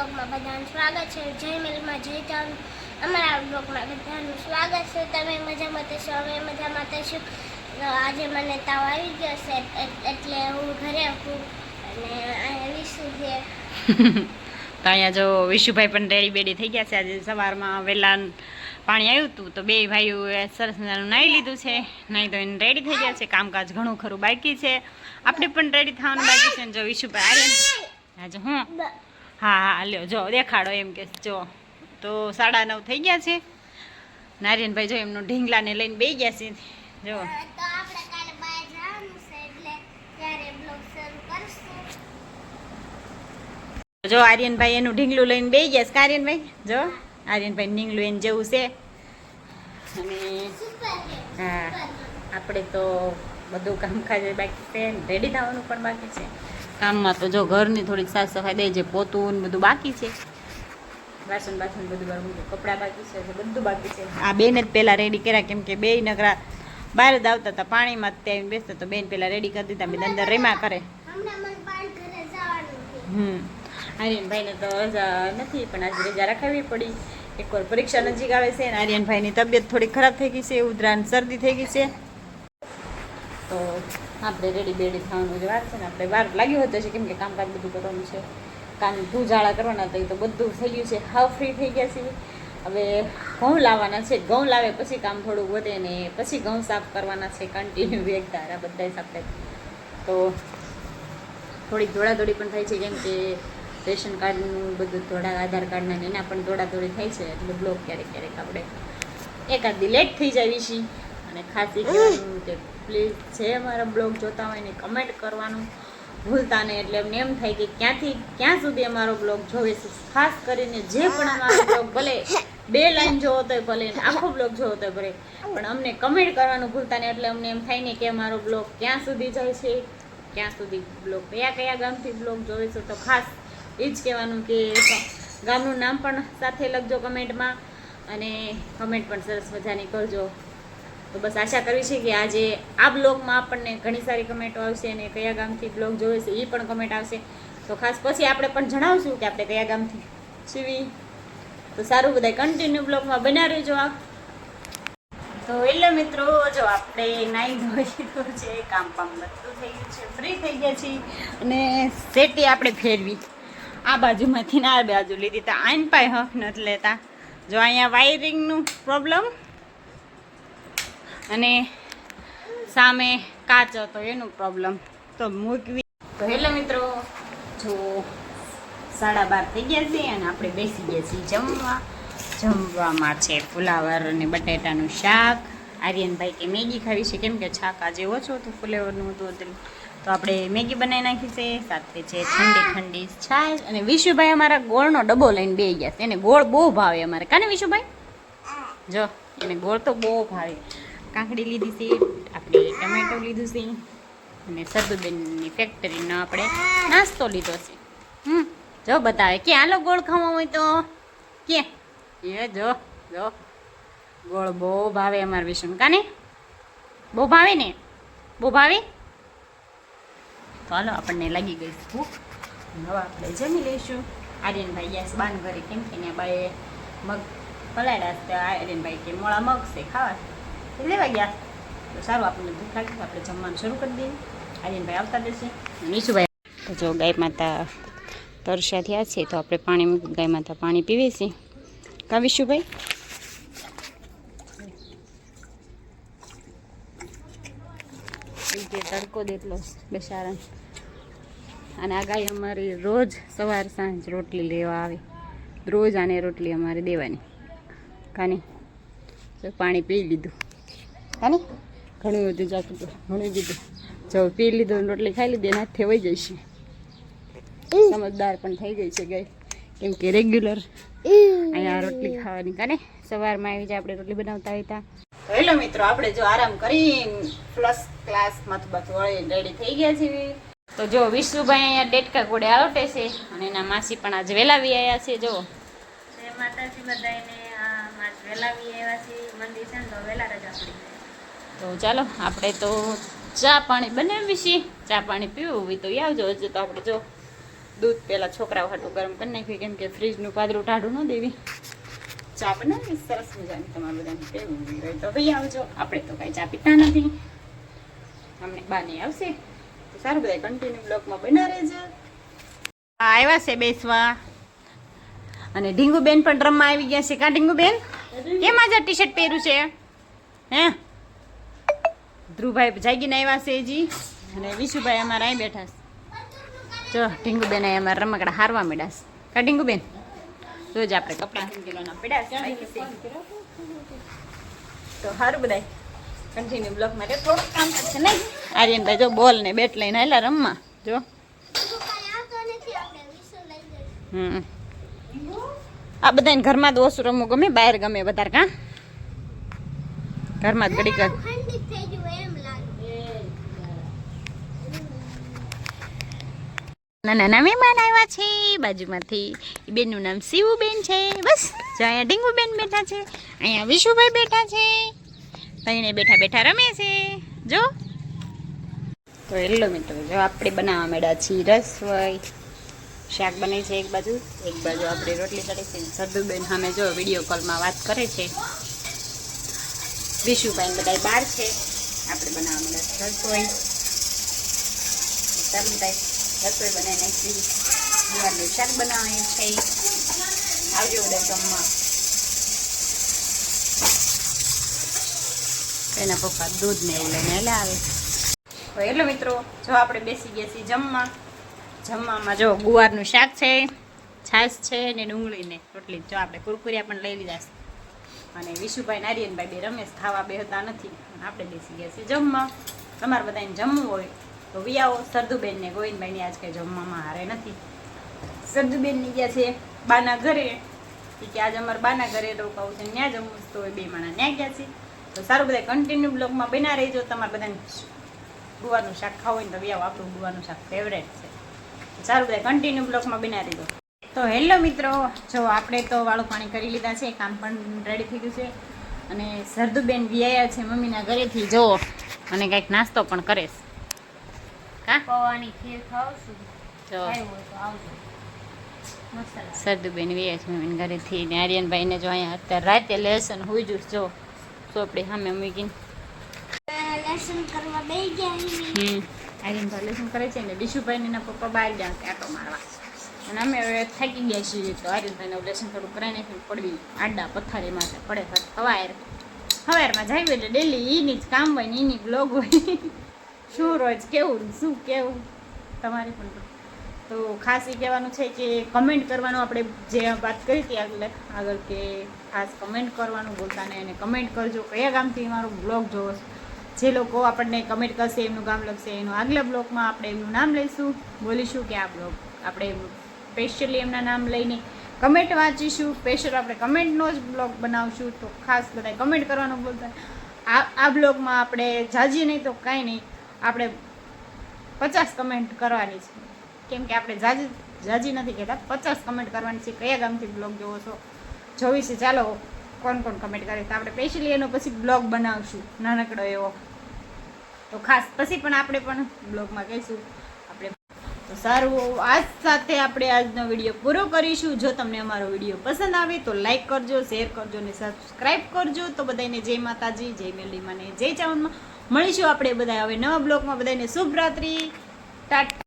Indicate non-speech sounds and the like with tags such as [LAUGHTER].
બ્લોગમાં બધાનું સ્વાગત છે. જય મિલમાં જય ચાંદ અમારા બ્લોગમાં બધાનું સ્વાગત છે. તમે મજામાં થશો અમે મજામાં થશું આજે મને તાવ આવી ગયો છે એટલે હું ઘરે હું અને વિશુ છે. [LAUGHS] તો અહીંયા જો વિશુભાઈ પણ રેડી બેડી થઈ ગયા છે. આજે સવારમાં વહેલા પાણી આવ્યું હતું તો બે ભાઈઓએ સરસ મજાનું નાહી લીધું છે. નાહી તો એને રેડી થઈ ગયા છે. કામકાજ ઘણું ખરું બાકી છે. આપણે પણ રેડી થવાનું બાકી છે જો વિશુભાઈ આવ્યા આજે હું? હા હા લ્યો જો દેખાડો એમ કે જો. તો સાડા નવ થઈ ગયા છે. નારિયનભાઈ જો એમનું ઢીંગલાને લઈને બે ગયા છે. જો. જો આર્યનભાઈ એનું ઢીંગલું લઈને બે ગયા છે. આર્યનભાઈ જો આર્યનભાઈ ઢીંગલું એને જેવું છે. અને હા આપણે તો બધું કામકાજ બાકી છે. રેડી થવાનું પણ બાકી છે. કામમાં તો જો ઘરની થોડીક સાફ સફાઈ દે છે પોતું ને બધું બાકી છે. વાસણ બાસણ બધું છે કપડાં બાકી છે બધું બાકી છે. આ બેન જ પહેલાં રેડી કર્યા કેમ કે બે નગરા બહાર જ આવતા હતા પાણીમાં જ ત્યાં બેસતા તો બેન પહેલાં રેડી કરી દીધા બધા અંદર રેમા કરે. હમણાં મને પાન ઘરે જવાનું છે. હમ. આર્યનભાઈને તો રજા નથી પણ આજે રજા રખાવી પડી. એકવાર પરીક્ષા નજીક આવે છે અને આર્યનભાઈની તબિયત થોડી ખરાબ થઈ ગઈ છે ઉધરાણ શરદી થઈ ગઈ છે. તો આપણે રેડી બેડી થવાનું જે વાત છે ને, આપણે વાર લાગ્યું હતું છે કેમ કે કામકાજ બધું કરવાનું છે. કાન ધૂજાળા કરવાના હતા, એ તો બધું થઈ ગયું છે. હાવ ફ્રી થઈ ગયા છે હવે ઘઉં લાવવાના છે. ઘઉં લાવે પછી કામ થોડું વધે ને પછી ઘઉં સાફ કરવાના છે કન્ટિન્યુ વેગ ધારા બધા સાથે. તો થોડીક દોડાદોડી પણ થાય છે કેમ કે રેશન કાર્ડનું બધું થોડા આધાર કાર્ડના એના પણ દોડાદોડી થાય છે, એટલે બ્લોક ક્યારેક ક્યારેક આપણે. એકાદ દી લેટ થઈ જાય છીએ અને ખાસી કહેવાનું કે પ્લીઝ જે મારા બ્લોગ જોતા હોય ને કમેન્ટ કરવાનું ભૂલતા નહીં. એટલે એમને એમ થાય કે ક્યાંથી, ક્યાં સુધી અમારો બ્લોગ જોવે છે ખાસ કરીને જે પણ અમારો બ્લોગ ભલે બે લાઈન જોવો તો ભલે આખો બ્લોગ જોવો તો ભલે, પણ અમને કમેન્ટ કરવાનું ભૂલતા નહીં. એટલે અમને એમ થાય ને કે અમારો બ્લોગ ક્યાં સુધી જાય છે? ક્યાં સુધી બ્લોગ, કયા કયા ગામથી બ્લોગ જોવે છે તો ખાસ એ જ કહેવાનું કે ગામનું નામ પણ સાથે લખજો કમેન્ટમાં અને કમેન્ટ પણ સરસ મજાની કરજો. તો બસ આશા કરવી છે કે આજે આ બ્લોગમાં આપણને ઘણી સારી કમેન્ટો આવશે અને કયા ગામથી બ્લોગ જોવે છે એ પણ કમેન્ટ આવશે. તો ખાસ પછી આપણે પણ જણાવશું કે આપણે કયા ગામથી સીવી તો સારું બધા કન્ટિન્યુ બ્લોગમાં બના રહેજો આ તો એટલે મિત્રો, જો આપણે નાઈ ધોઈ લીધું છે, કામ પામ બધું થઈ ગયું છે ફ્રી થઈ ગયા છીએ અને સેટી આપણે ફેરવી. આ બાજુમાંથી ના આ બાજુ લીધી તા આઈન પાય હક નથી લેતા. જો અહીંયા વાયરિંગનું પ્રોબ્લેમ અને સામે કાચ હતો, એનું પ્રોબ્લેમ તો મૂકવી. તો હેલો મિત્રો, જો સાડા બાર થઈ ગયા છે અને આપણે બેસી ગયા છીએ જમવા. જમવામાં છે ફુલાવર અને બટેટાનું શાક. આર્યનભાઈ કે મેગી ખાવી છે, કેમ કે છાક આજે ઓછું હતું ફુલેવરનું હતું એટલે. તો આપણે મેગી બનાવી નાખી છે, સાથે છે ઠંડી ઠંડી છાશ. અને વિશુભાઈ અમારા ગોળનો ડબ્બો લઈને બે ગયા છે. એને ગોળ બહુ ભાવે અમારે. કાને વિશુભાઈ? જો, એને ગોળ તો બહુ ભાવે. કાંકડી લીધી છે, આપણે ટમેટો લીધું છે, અને સદુબેનની ફેક્ટરીનો આપણે નાસ્તો લીધો છે. હમ, જો બતાવે, કે આલો ગોળ ખાવા હોય તો? કે? એ જો જો. ગોળ બહુ ભાવે અમારે વિષ્ણુ. કાને? બહુ ભાવે ને? બહુ ભાવે? તો હાલો, આપણને લાગી ગઈ ભૂખ. નવા આપણે જમી લઈશું. આર્યનભાઈ ગેસ બાન ઘરે કેમ કે ત્યાં બાએ મગ પલાળ્યા આર્યનભાઈ કે મોળા મગ છે, ખાવા એ લેવા ગયા. તો સારું આપણને ભૂખ લાગી આપણે જમવાનું શરૂ કરી દઈએ. આર્યનભાઈ આવતા દેશે નીશુભાઈ જો ગાય માતા તરસ્યા થયા છે તો આપણે પાણી ગાય માતા પાણી પીવે છે. કા વિશુભાઈ? ઈ જે તડકો દેટલો બેસારણ અને આ ગાય અમારી રોજ સવાર સાંજ રોટલી લેવા આવે. રોજ આને રોટલી અમારે દેવાની. કાની? પાણી પી લીધું. કાની? ઘણું બધું જાતું હતું ઘણું બધું. જો પી લીધું રોટલી ખાઈ લીધી એનાથી જાય છે સમજદાર પણ થઈ ગઈ છે ગાય. કેમ કે રેગ્યુલર અહીંયા રોટલી ખાવાની કાને? સવારમાં આવી જાય આપણે રોટલી બનાવતા હોય ત્યાં. હેલો મિત્રો આપણે જો આરામ કરી પ્લસ ક્લાસ મત બાથું વળી રેડી થઈ ગયા છીએ. તો જો વિશુભાઈ અહીંયા ડેટકા ઘોડે આવટે છે અને એના માસી પણ આજ વેલાવી આવ્યા છે જો. માતાજી બધાને આજ વેલાવી આવ્યા છે. મંદિર છે ને તો વેલા રજા પડી તો ચાલો આપણે તો ચા પાણી બનાવી છીએ. ચા પાણી પીવું હોય તો આવજો. હજુ તો આપણે જો દૂધ પહેલાં છોકરાઓ હાટું ગરમ કરી નાખ્યું કેમ કે ફ્રીજનું પાદરું ટાઢું ન દેવી. ચા બનાવી સરસ મજાની તમારે બધાને પીવું હોય તો ભાઈ આવજો. આપણે તો કાંઈ ચા પીતા નથી. અમને બાની આવશે. તો સારું બધા કન્ટિન્યુ બ્લોકમાં બના રહેજો. હા આવ્યા છે બેસવા. અને ઢીંગુબેન પણ રમવા આવી ગયા છે. કા ઢીંગુબેન? કેમ આજે ટી શર્ટ પહેર્યું છે? હે? ધ્રુવભાઈ જાગીને આવ્યા છે હજી અને વિશુભાઈ અમારા અહીં બેઠા છે. જો, ઢીંગુબેન અહીં અમારા રમકડા હારવા મળ્યા છે. કા ઢીંગુબેન? જ આપણે કપડાં કિલોના છે. તો સારું બધાય. કન્ટિન્યુ બ્લોક માટે થોડુંક કામ કરશે નહીં? આર્યનભાઈ જો બોલ ને બેટ લઈને આવેલા રમવા. જો. તું હમ. આ બધાને ઘરમાં જ ઓછું રમવું ગમે, બહાર ગમે વધારે, કાં? ઘરમાં જ ઘડી કર ખંડિત થઈ ગયું એમ લાગે નાના મહેમાન આવ્યા છે. બાજુમાંથી બેનનું નામ શિવુબેન છે. બસ, જો અહીંયા ડીંગુબેન બેઠા છે. અહીંયા વિશુભાઈ બેઠા છે. તઈને બેઠા બેઠા રમે છે. જો. તો એટલો મિત્રો, જો આપણે બનાવવા માંડ્યા છીએ રસોઈ શાક બને છે એક બાજુ એક બાજુ આપણે રોટલી ચડે છે સરદુબેન સામે જો વીડિયો કોલમાં વાત કરે છે. વિશુભાઈ બધા બહાર છે. આપણે બનાવવા માંડ્યા રસોઈ રસોઈ બનાવી નાખી ગુવારનું શાક બનાવીએ છે. આવજો બધા જમવા. એના પપ્પા દૂધ ને લઈને એટલે આવે. તો એટલે મિત્રો, જો આપણે બેસી ગયા છીએ જમવા. જમવામાં જો ગુવારનું શાક છે, છાશ છે ને ડુંગળી ને રોટલી. જો આપણે કુરકુરિયા પણ લઈ લીધા છે. અને વિશુભાઈ નારિયનભાઈ બે રમેશ ખાવા બે હતા નથી. આપણે બેસી ગયા છીએ જમવા. તમારે બધાને જમવું હોય તો વિયાઓ સરદુબેન ને ગોવિંદભાઈ આજ કંઈ જમવામાં હારે નથી. સરદુબેનની ગયા છે બાના ઘરે. ઈ કે આજે અમારે બાના ઘરે રોકાવું છે ત્યાં જમવું તો એ બે માણા ત્યાં ગયા છે. તો સારું બધા કન્ટિન્યુ બ્લોગમાં બના રહેજો. તમારે બધાને ગુવાનું શાક ખાવું હોય ને તો વિયાઓ, આપણું ગુવાનું શાક ફેવરેટ છે. સારું બધા કન્ટિન્યુ બ્લોગમાં બના રહેજો. તો હેલો મિત્રો, જો આપણે તો વાળું પાણી કરી લીધા છે, કામ પણ રેડી થઈ ગયું છે. અને સરદુબેન વ્યાયા છે મમ્મીના ઘરેથી જો અને કંઈક નાસ્તો પણ કરે પૌવાની ખીર ખાવશું. જો. ખાવું હોય તો આવજો. સરદુબેન વિયા છે ઘરેથી ને આર્યનભાઈને જો અહીંયા અત્યારે રાતે લેસન હોઈ જ જો ચોપડી સામે મૂકીને. લેસન કરવા બે ગયા હમ. આર્યનભાઈ લેસન કરે છે ને ડીશુભાઈ ને એના પપ્પા બહાર ગયા આટો મારવા. અને અમે હવે થાકી ગયા છીએ તો આર્યનભાઈને લેસન થોડું કરાવી નાખીને પડવી આડા પથારી માટે પડે. હવાર હવારમાં જાય એટલે ડેલી એની જ કામ હોય ને એની બ્લોગ હોય. શું રોજ કેવું, શું કેવું? તમારે પણ તો. ખાસ એ કહેવાનું છે કે કમેન્ટ કરવાનું આપણે જે વાત કરી હતી આગળ આગળ કે ખાસ કમેન્ટ કરવાનું બોલતા ને એને કમેન્ટ કરજો. કયા ગામથી મારું બ્લોગ જોવો જે લોકો આપણને કમેન્ટ કરશે, એમનું ગામ લખશે, એનું આગલા બ્લોગમાં આપણે એમનું નામ લઈશું, બોલીશું કે આ બ્લોગ આપણે સ્પેશિયલી એમના નામ લઈને કમેન્ટ વાંચીશું. સ્પેશિયલ આપણે કમેન્ટનો જ બ્લોગ બનાવશું. તો ખાસ બધા કમેન્ટ કરવાનું બોલતા. આ આ બ્લોગમાં આપણે જાજી નહીં તો કાંઈ નહીં. આપણે પચાસ કમેન્ટ કરવાની છે. કેમ કે આપણે જાજી જાજી નથી કહેતા, પચાસ કમેન્ટ કરવાની છે. કયા ગામથી બ્લોગ જોવો છો? જોવી છે. ચાલો, કોણ કોણ કમેન્ટ કરે? તો આપણે સ્પેશિયલી એનો પછી બ્લોગ બનાવશું. નાનકડો એવો. તો ખાસ પછી પણ આપણે પણ બ્લોગમાં કહીશું. આપણે તો સારું, આજ સાથે આપણે આજનો વીડિયો પૂરો કરીશું. જો તમને અમારો વીડિયો પસંદ આવે તો લાઈક કરજો શેર કરજો અને સબસ્ક્રાઈબ કરજો. તો બધાને જય માતાજી, જય મેલીમાં ને જય ચાવનમાં. મળીશું આપણે બધા હવે નવા બ્લોગમાં બધાને શુભ રાત્રિ. ટાટા